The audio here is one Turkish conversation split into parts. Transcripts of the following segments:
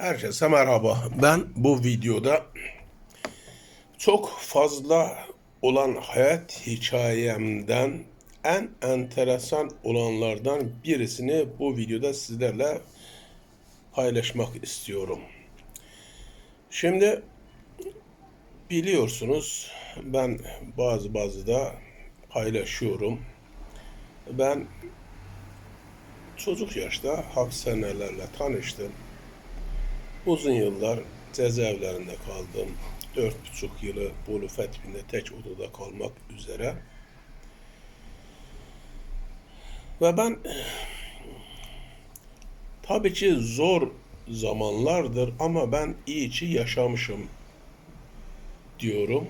Herkese merhaba. Ben bu videoda çok fazla olan hayat hikayemden en enteresan olanlardan birisini bu videoda sizlerle paylaşmak istiyorum. Şimdi biliyorsunuz ben bazı bazı da paylaşıyorum. Ben çocuk yaşta hapishanelerle tanıştım. Uzun yıllar cezaevlerinde kaldım. Dört buçuk yılı Bolu Fethi'nde tek odada kalmak üzere. Ve ben tabii ki zor zamanlardır ama ben iyi ki yaşamışım diyorum.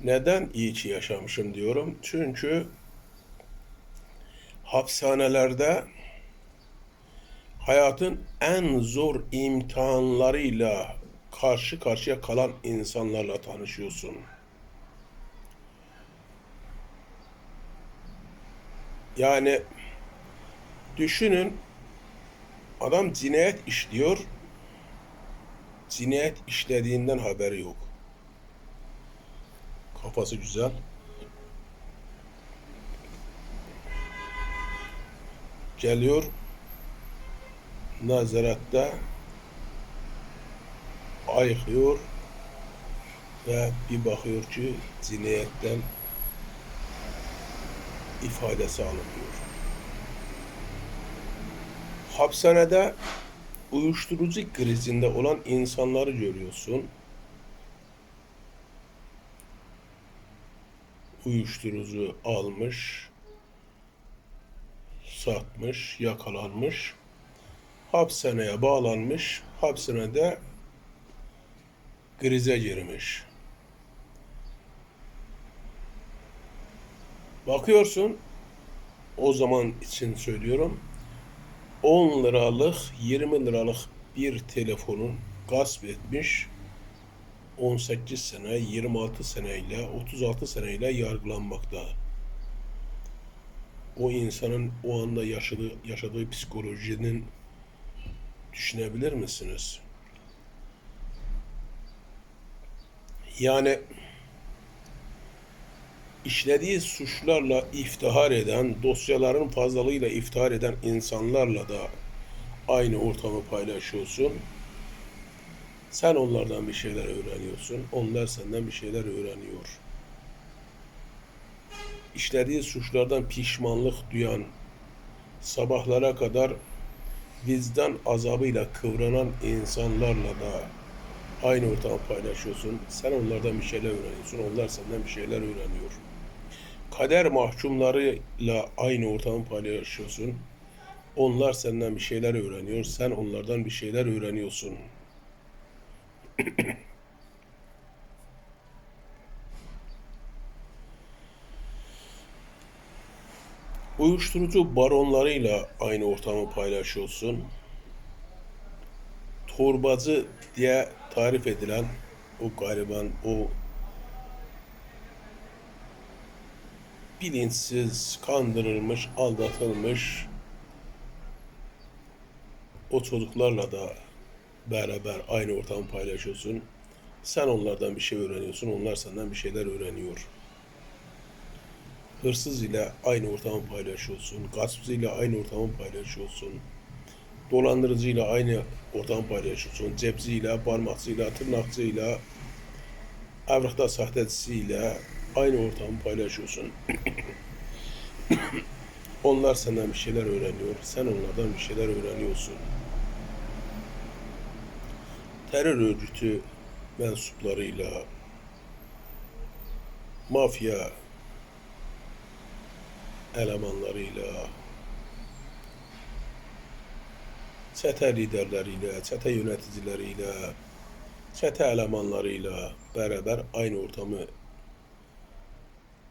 Neden iyi ki yaşamışım diyorum? Çünkü hapishanelerde hayatın en zor imtihanlarıyla karşı karşıya kalan insanlarla tanışıyorsun. Yani düşünün adam cinayet işliyor. Cinayet işlediğinden haberi yok. Kafası güzel. Geliyor nazaratta ayıklıyor ve bir bakıyor ki cinayetten ifadesi alınıyor. Hapishanede uyuşturucu krizinde olan insanları görüyorsun. Uyuşturucu almış, satmış, yakalanmış hapishaneye bağlanmış, hapishanede krize girmiş. Bakıyorsun, o zaman için söylüyorum, 10 liralık, 20 liralık bir telefonu gasp etmiş, 18 sene, 26 seneyle, 36 seneyle yargılanmakta. O insanın o anda yaşadığı, yaşadığı psikolojinin düşünebilir misiniz? Yani işlediği suçlarla iftihar eden, dosyaların fazlalığıyla iftihar eden insanlarla da aynı ortamı paylaşıyorsun. Sen onlardan bir şeyler öğreniyorsun. Onlar senden bir şeyler öğreniyor. İşlediği suçlardan pişmanlık duyan, sabahlara kadar vicdan azabıyla kıvranan insanlarla da aynı ortamı paylaşıyorsun. Sen onlardan bir şeyler öğreniyorsun. Onlar senden bir şeyler öğreniyor. Kader mahkumlarıyla aynı ortamı paylaşıyorsun. Onlar senden bir şeyler öğreniyor. Sen onlardan bir şeyler öğreniyorsun. Uyuşturucu baronlarıyla aynı ortamı paylaşıyorsun. Torbacı diye tarif edilen o gariban, o bilinçsiz, kandırılmış, aldatılmış o çocuklarla da beraber aynı ortamı paylaşıyorsun. Sen onlardan bir şey öğreniyorsun, onlar senden bir şeyler öğreniyor hırsız ile aynı ortamı paylaşıyorsun, gaspçı ile aynı ortamı paylaşıyorsun, dolandırıcı ile aynı ortamı paylaşıyorsun, cepçi ile, parmakçı ile, tırnakçı ile, evrakta sahtecisi ile aynı ortamı paylaşıyorsun. Onlar senden bir şeyler öğreniyor, sen onlardan bir şeyler öğreniyorsun. Terör örgütü mensuplarıyla, mafya elemanlarıyla, çete liderleriyle, çete yöneticileriyle, çete elemanlarıyla beraber aynı ortamı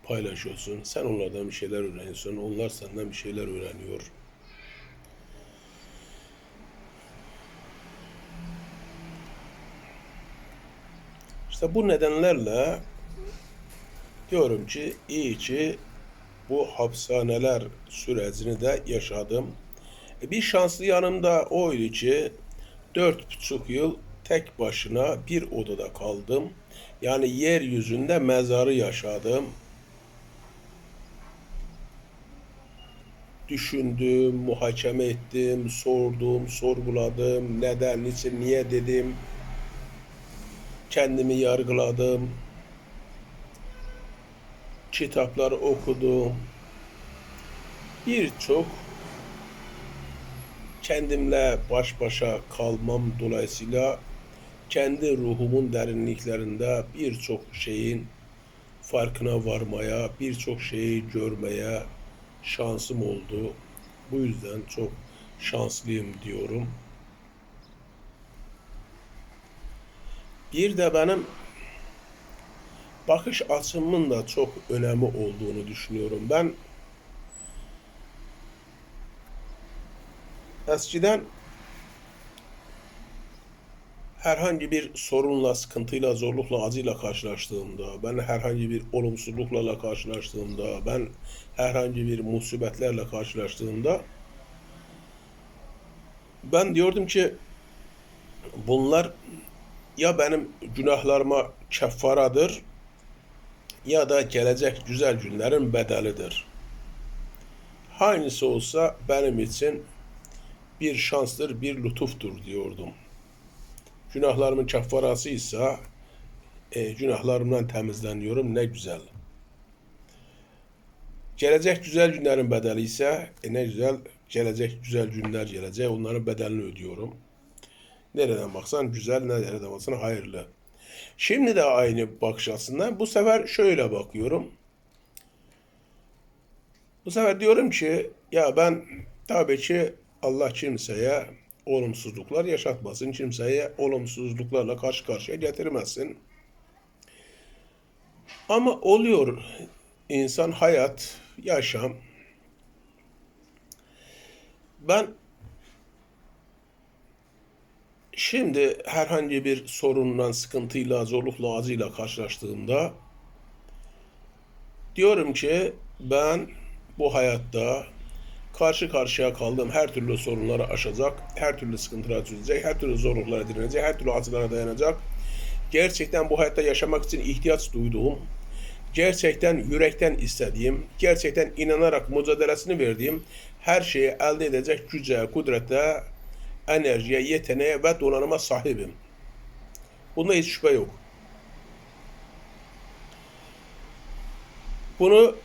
paylaşıyorsun. Sen onlardan bir şeyler öğreniyorsun. Onlar senden bir şeyler öğreniyor. İşte bu nedenlerle diyorum ki iyi ki bu hapishaneler sürecini de yaşadım. E, bir şanslı yanım da oydu ki dört buçuk yıl tek başına bir odada kaldım. Yani yeryüzünde mezarı yaşadım. Düşündüm, muhakeme ettim, sordum, sorguladım. Neden, niçin, niye dedim. Kendimi yargıladım. Kitaplar okudum. Birçok kendimle baş başa kalmam dolayısıyla kendi ruhumun derinliklerinde birçok şeyin farkına varmaya, birçok şeyi görmeye şansım oldu. Bu yüzden çok şanslıyım diyorum. Bir de benim bakış açımın da çok önemi olduğunu düşünüyorum. Ben eskiden herhangi bir sorunla, sıkıntıyla, zorlukla, acıyla karşılaştığımda, ben herhangi bir olumsuzluklarla karşılaştığımda, ben herhangi bir musibetlerle karşılaştığımda ben diyordum ki bunlar ya benim günahlarıma keffaradır ya da gelecek güzel günlerin bedelidir. Hangisi olsa benim için bir şanstır, bir lütuftur diyordum. Günahlarımın keffarası ise e, günahlarımdan temizleniyorum ne güzel. Gelecek güzel günlerin bedeli ise e, ne güzel gelecek güzel günler gelecek onların bedelini ödüyorum. Nereden baksan güzel, nereden baksan hayırlı. Şimdi de aynı bakış açısından bu sefer şöyle bakıyorum. Bu sefer diyorum ki ya ben tabii ki Allah kimseye olumsuzluklar yaşatmasın. Kimseye olumsuzluklarla karşı karşıya getirmesin. Ama oluyor insan, hayat, yaşam. Ben şimdi herhangi bir sorunla, sıkıntıyla, zorlukla, acıyla karşılaştığımda diyorum ki ben bu hayatta karşı karşıya kaldığım her türlü sorunları aşacak, her türlü sıkıntıları çözecek, her türlü zorluklara direnecek, her türlü acılara dayanacak. Gerçekten bu hayatta yaşamak için ihtiyaç duyduğum, gerçekten yürekten istediğim, gerçekten inanarak mücadelesini verdiğim her şeyi elde edecek güce, kudrete, enerjiye, yeteneğe ve donanıma sahibim. Bunda hiç şüphe yok. Bunu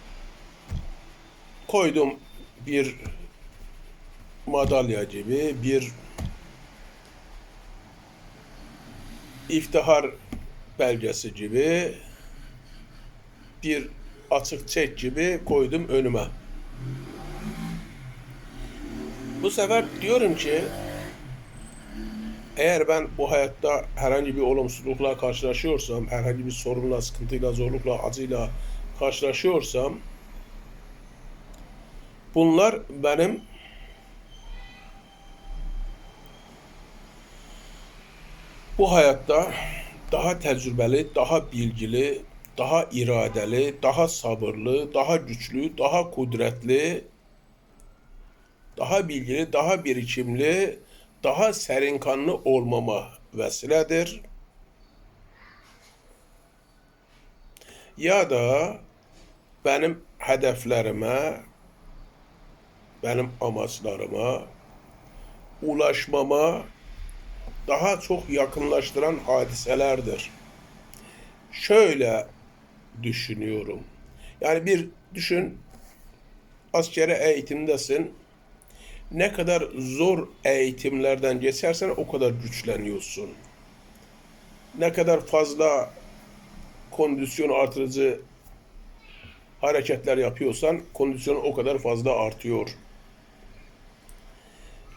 koydum bir madalya gibi, bir iftihar belgesi gibi, bir açık çek gibi koydum önüme. Bu sefer diyorum ki eğer ben bu hayatta herhangi bir olumsuzlukla karşılaşıyorsam, herhangi bir sorunla, sıkıntıyla, zorlukla, acıyla karşılaşıyorsam bunlar benim bu hayatta daha tecrübeli, daha bilgili, daha iradeli, daha sabırlı, daha güçlü, daha kudretli, daha bilgili, daha birikimli, daha serinkanlı olmama vesiledir. Ya da benim hedeflerime, benim amaçlarıma ulaşmama daha çok yakınlaştıran hadiselerdir. Şöyle düşünüyorum. Yani bir düşün askeri eğitimdesin ne kadar zor eğitimlerden geçersen o kadar güçleniyorsun. Ne kadar fazla kondisyon artırıcı hareketler yapıyorsan kondisyon o kadar fazla artıyor.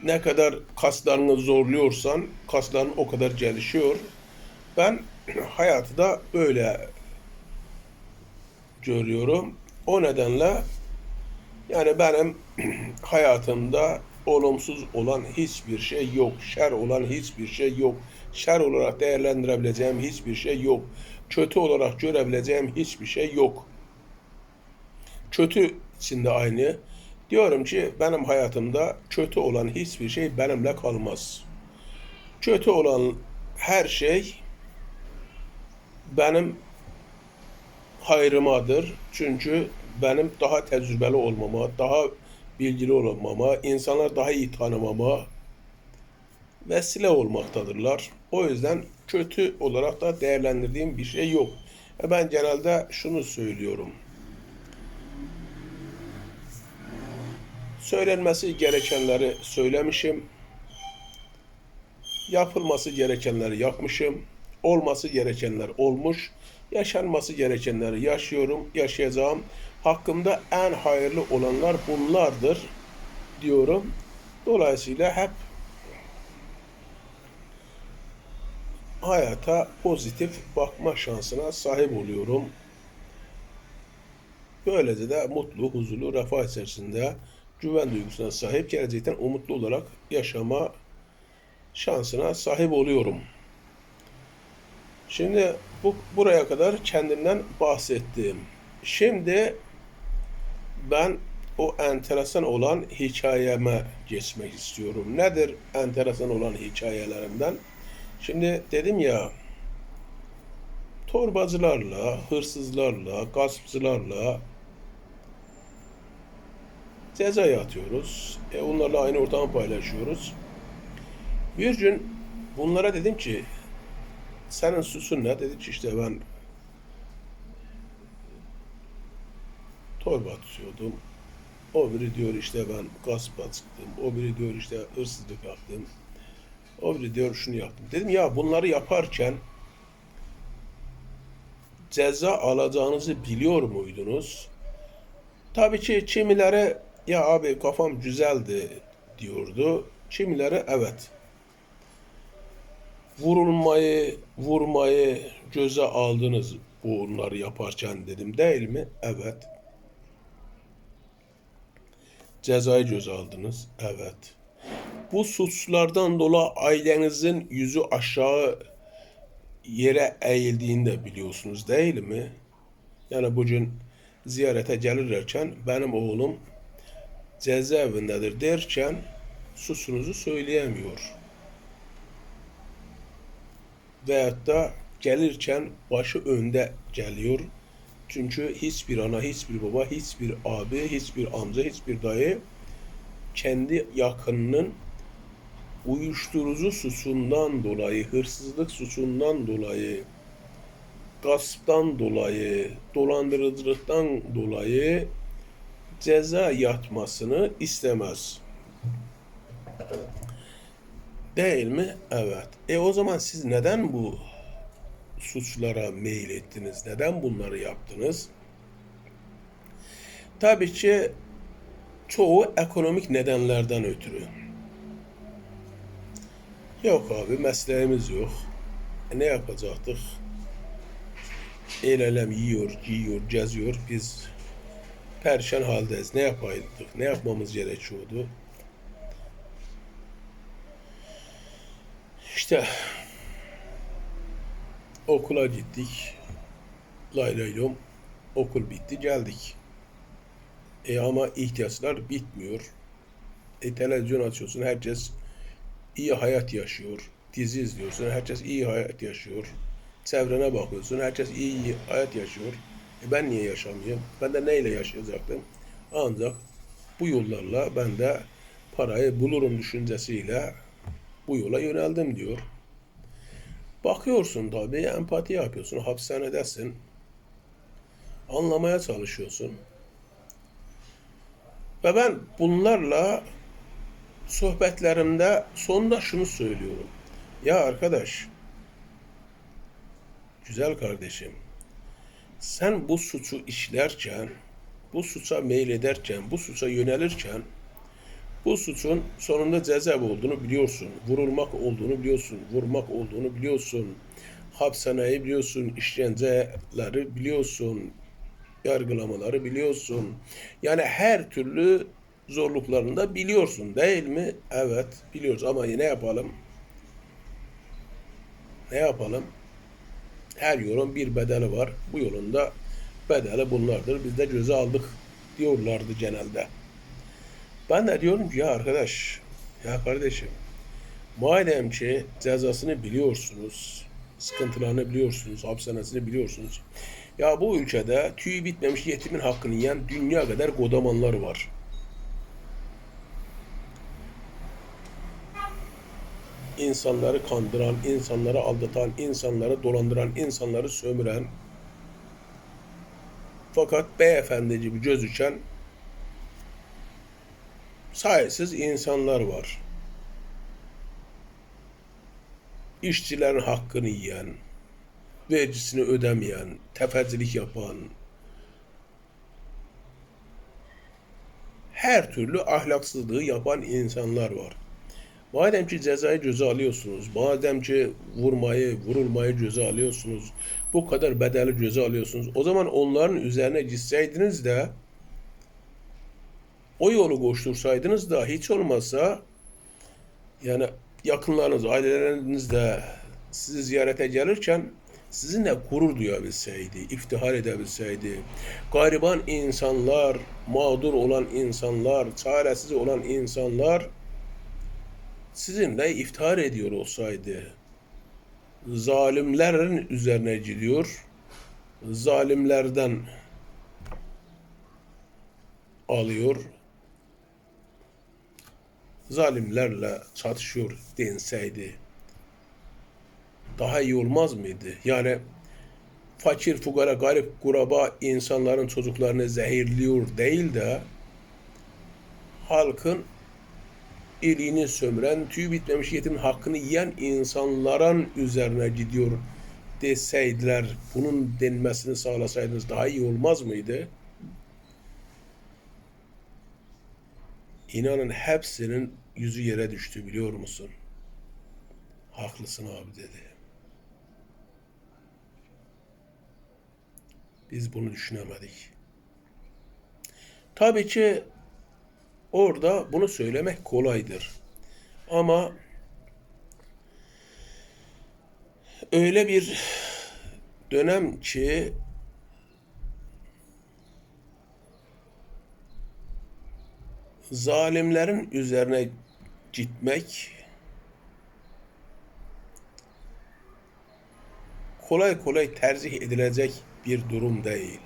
Ne kadar kaslarını zorluyorsan kasların o kadar gelişiyor. Ben hayatı da böyle görüyorum. O nedenle yani benim hayatımda olumsuz olan hiçbir şey yok. Şer olan hiçbir şey yok. Şer olarak değerlendirebileceğim hiçbir şey yok. Kötü olarak görebileceğim hiçbir şey yok. Kötü içinde aynı. Diyorum ki benim hayatımda kötü olan hiçbir şey benimle kalmaz. kötü olan her şey benim hayrımadır. Çünkü benim daha tecrübeli olmama, daha bilgili olmama, insanlar daha iyi tanımama vesile olmaktadırlar. O yüzden kötü olarak da değerlendirdiğim bir şey yok. E Ben genelde şunu söylüyorum. Söylenmesi gerekenleri söylemişim. Yapılması gerekenleri yapmışım. Olması gerekenler olmuş. Yaşanması gerekenleri yaşıyorum, yaşayacağım. Hakkımda en hayırlı olanlar bunlardır diyorum. Dolayısıyla hep hayata pozitif bakma şansına sahip oluyorum. Böylece de mutlu, huzurlu, refah içerisinde güven duygusuna sahip, gelecekten umutlu olarak yaşama şansına sahip oluyorum. Şimdi bu buraya kadar kendimden bahsettim. Şimdi ben o enteresan olan hikayeme geçmek istiyorum. Nedir enteresan olan hikayelerimden? Şimdi dedim ya torbacılarla, hırsızlarla, gaspçılarla ceza yatıyoruz. E onlarla aynı ortamı paylaşıyoruz. Bir gün bunlara dedim ki senin suçun ne? Dedi ki işte ben torba tutuyordum. O biri diyor işte ben gaspa çıktım. O biri diyor işte hırsızlık yaptım. O biri diyor şunu yaptım. Dedim ya bunları yaparken ceza alacağınızı biliyor muydunuz? Tabii ki kimileri ya abi kafam güzeldi diyordu. Kimileri evet. Vurulmayı, vurmayı göze aldınız bunları yaparken dedim değil mi? Evet. Cezayı göze aldınız. Evet. Bu suçlardan dolayı ailenizin yüzü aşağı yere eğildiğini de biliyorsunuz değil mi? Yani bugün ziyarete gelirlerken benim oğlum cezaevindedir derken suçunuzu söyleyemiyor. Veyahut da gelirken başı önde geliyor. Çünkü hiçbir ana, hiçbir baba, hiçbir abi, hiçbir amca, hiçbir dayı kendi yakınının uyuşturucu suçundan dolayı, hırsızlık suçundan dolayı, gasptan dolayı, dolandırıcılıktan dolayı ceza yatmasını istemez. Değil mi? Evet. E o zaman siz neden bu suçlara meyil ettiniz? Neden bunları yaptınız? Tabii ki çoğu ekonomik nedenlerden ötürü. Yok abi mesleğimiz yok. E ne yapacaktık? El elem yiyor, giyiyor, geziyor. Biz perişan haldeyiz. Ne yapaydık? Ne yapmamız gerekiyordu? İşte okula gittik. Lay. Okul bitti geldik. E ama ihtiyaçlar bitmiyor. E televizyon açıyorsun herkes iyi hayat yaşıyor. Dizi izliyorsun herkes iyi hayat yaşıyor. Çevrene bakıyorsun herkes iyi hayat yaşıyor. E ben niye yaşamayayım? Ben de neyle yaşayacaktım? Ancak bu yollarla ben de parayı bulurum düşüncesiyle bu yola yöneldim diyor. Bakıyorsun tabii, empati yapıyorsun, hapishanedesin. Anlamaya çalışıyorsun. Ve ben bunlarla sohbetlerimde sonunda şunu söylüyorum. Ya arkadaş, güzel kardeşim, sen bu suçu işlerken, bu suça meylederken, bu suça yönelirken bu suçun sonunda cezaevi olduğunu biliyorsun. Vurulmak olduğunu biliyorsun. Vurmak olduğunu biliyorsun. Hapishaneyi biliyorsun. işkenceleri biliyorsun. Yargılamaları biliyorsun. Yani her türlü zorluklarını da biliyorsun değil mi? Evet biliyoruz ama ne yapalım? Ne yapalım? Her yolun bir bedeli var. Bu yolun da bedeli bunlardır. Biz de göze aldık diyorlardı genelde. Ben de diyorum ki ya arkadaş, ya kardeşim Madem ki cezasını biliyorsunuz, sıkıntılarını biliyorsunuz, hapishanesini biliyorsunuz. Ya bu ülkede tüyü bitmemiş yetimin hakkını yiyen dünya kadar godamanlar var. İnsanları kandıran, insanları aldatan, insanları dolandıran, insanları sömüren, fakat beyefendi gibi gözüken sayısız insanlar var. İşçilerin hakkını yiyen, vergisini ödemeyen, tefecilik yapan, her türlü ahlaksızlığı yapan insanlar var. Madem ki cezayı göze alıyorsunuz, madem ki vurmayı, vurulmayı göze alıyorsunuz, bu kadar bedeli göze alıyorsunuz, o zaman onların üzerine gitseydiniz de o yolu koştursaydınız da hiç olmazsa yani yakınlarınız, aileleriniz de sizi ziyarete gelirken sizinle gurur duyabilseydi, iftihar edebilseydi, gariban insanlar, mağdur olan insanlar, çaresiz olan insanlar sizinle iftihar ediyor olsaydı, zalimlerin üzerine gidiyor, zalimlerden alıyor, zalimlerle çatışıyor denseydi daha iyi olmaz mıydı? Yani fakir, fugara, garip, kuraba insanların çocuklarını zehirliyor değil de halkın iliğini sömüren, tüy bitmemiş yetimin hakkını yiyen insanların üzerine gidiyor deseydiler, bunun denmesini sağlasaydınız daha iyi olmaz mıydı? İnanın hepsinin yüzü yere düştü biliyor musun? Haklısın abi dedi. Biz bunu düşünemedik. Tabii ki orada bunu söylemek kolaydır. Ama öyle bir dönem ki zalimlerin üzerine gitmek kolay kolay tercih edilecek bir durum değil.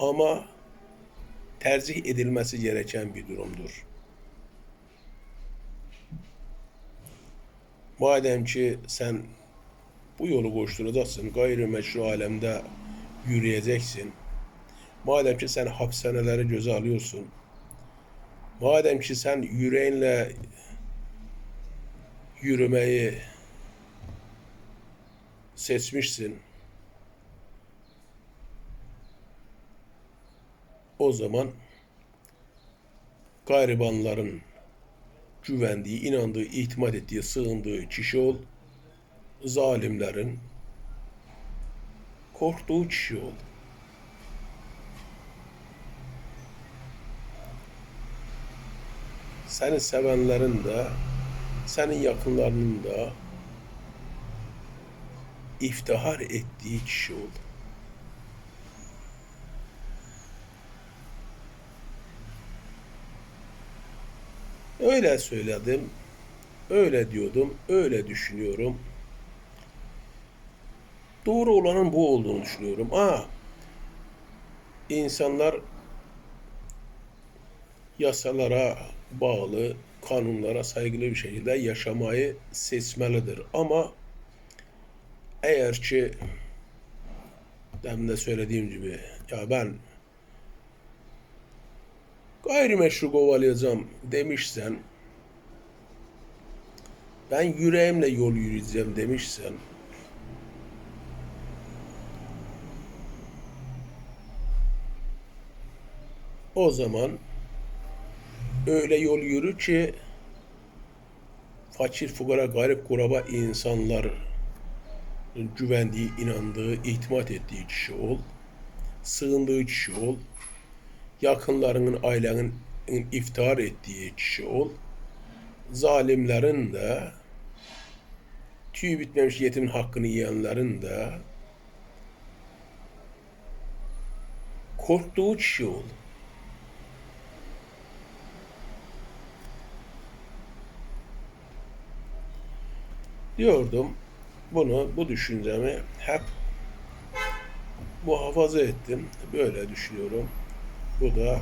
Ama tercih edilmesi gereken bir durumdur. Madem ki sen bu yolu koşturacaksın, gayrimeşru alemde yürüyeceksin. Madem ki sen hapishaneleri göze alıyorsun. Madem ki sen yüreğinle yürümeyi seçmişsin. O zaman garibanların güvendiği, inandığı, itimat ettiği, sığındığı kişi ol. Zalimlerin korktuğu kişi ol. Seni sevenlerin de, senin yakınlarının da iftihar ettiği kişi ol. Öyle söyledim, öyle diyordum, öyle düşünüyorum. Doğru olanın bu olduğunu düşünüyorum. Aa, insanlar yasalara bağlı, kanunlara saygılı bir şekilde yaşamayı seçmelidir. Ama eğer ki demin de söylediğim gibi ya ben gayrimeşru kovalayacağım demişsen ben yüreğimle yol yürüyeceğim demişsen o zaman öyle yol yürü ki fakir fukara garip kuraba insanlar güvendiği, inandığı, itimat ettiği kişi ol. Sığındığı kişi ol. Yakınlarının, ailenin iftihar ettiği kişi ol. Zalimlerin de tüy bitmemiş yetimin hakkını yiyenlerin de korktuğu kişi ol. Diyordum bunu, bu düşüncemi hep muhafaza ettim. Böyle düşünüyorum. Bu da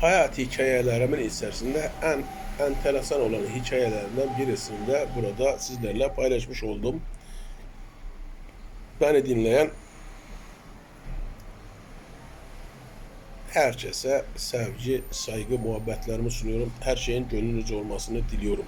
hayat hikayelerimin içerisinde en enteresan olan hikayelerinden birisini de burada sizlerle paylaşmış oldum. Beni dinleyen herkese sevgi, saygı, muhabbetlerimi sunuyorum. Her şeyin gönlünüzce olmasını diliyorum.